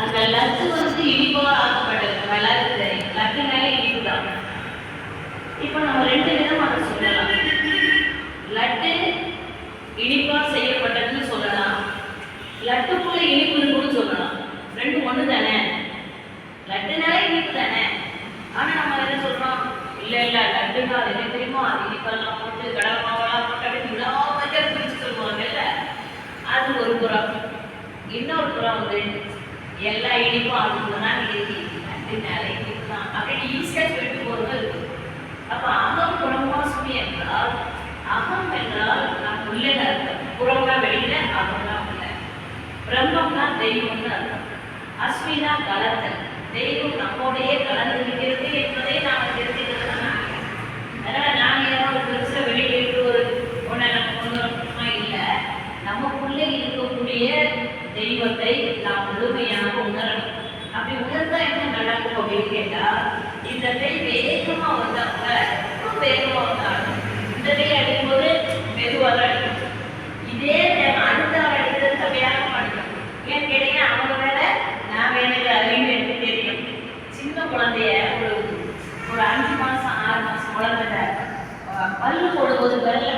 அந்த லட்டு வந்து இனிப்பாக ஆக்கப்பட்டது நல்லா எல்லாருக்கும் தெரியும்? லட்டுனாலே இனிப்பு தான் இப்போ நம்ம ரெண்டு விதமாக சொல்லலாம். லட்டு இனிப்பாக செய்யப்பட்டதுன்னு சொல்லலாம். லட்டுக்குள்ள இனிப்புன்னு கூட சொல்லலாம். ரெண்டு ஒன்று தானே லட்டுனாலே இனிப்பு தானே ஆனால் நம்ம என்ன சொல்றோம்? இல்லை இல்லை லட்டுனா அது என்ன தெரியுமோ? அது இனிப்பெல்லாம் போட்டு கடலை மாவெல்லாம் போட்டு அப்படி விடாம பிரிச்சு சொல்லுவாங்கல்ல அது ஒரு புறம். இன்னொரு புறம் வந்து எல்லா இனிப்பும் அதுதான் இருக்கு லட்டுனாலே இனிப்பு தான் அப்படின்னு ஈஸியா சொல்லிட்டு போகிறது இருக்கு அப்ப அகம் புறமாசுமி என்றால் அகம் என்றால் நான் உள்ளே அர்த்தம் புறம்னா வெளியில அகம்னா உள்ள பிரம்மம்னா தெய்வம்னு அர்த்தம் அஸ்மினா கலந்தல் தெய்வம் நம்மோடையே கலந்திருக்கிறது என்பதை நாம் தெரிஞ்சுக்கிறதுனா அதனால நாங்க ஏதோ ஒரு பெருசா வெளியில இருந்து ஒரு ஒன்றை நம்ம கொண்டு வரணுமா இல்லை நமக்குள்ளே இருக்கக்கூடிய தெய்வத்தை நாம் முழுமையாக உணரணும். அப்படி உணர்ந்தா என்ன நடக்கும் அப்படின்னு கேட்டா இந்த கை வேகமா வந்தா கூட ரொம்ப வேகமா வந்தாங்க. இந்த கை அடிக்கும்போது மெதுவாக தான் அடிக்கும். இதே நேரம் அடுத்த ஆள் அடிக்கிறது வேகமா அடிக்கும் ஏன்னு கேட்டீங்கன்னா அவங்க வேலை நான் வேலை அறிவு எனக்கு தெரியும். சின்ன குழந்தைய ஒரு ஒரு அஞ்சு மாசம் ஆறு மாசம் குழந்தைய பல்லு போடும்போது விரல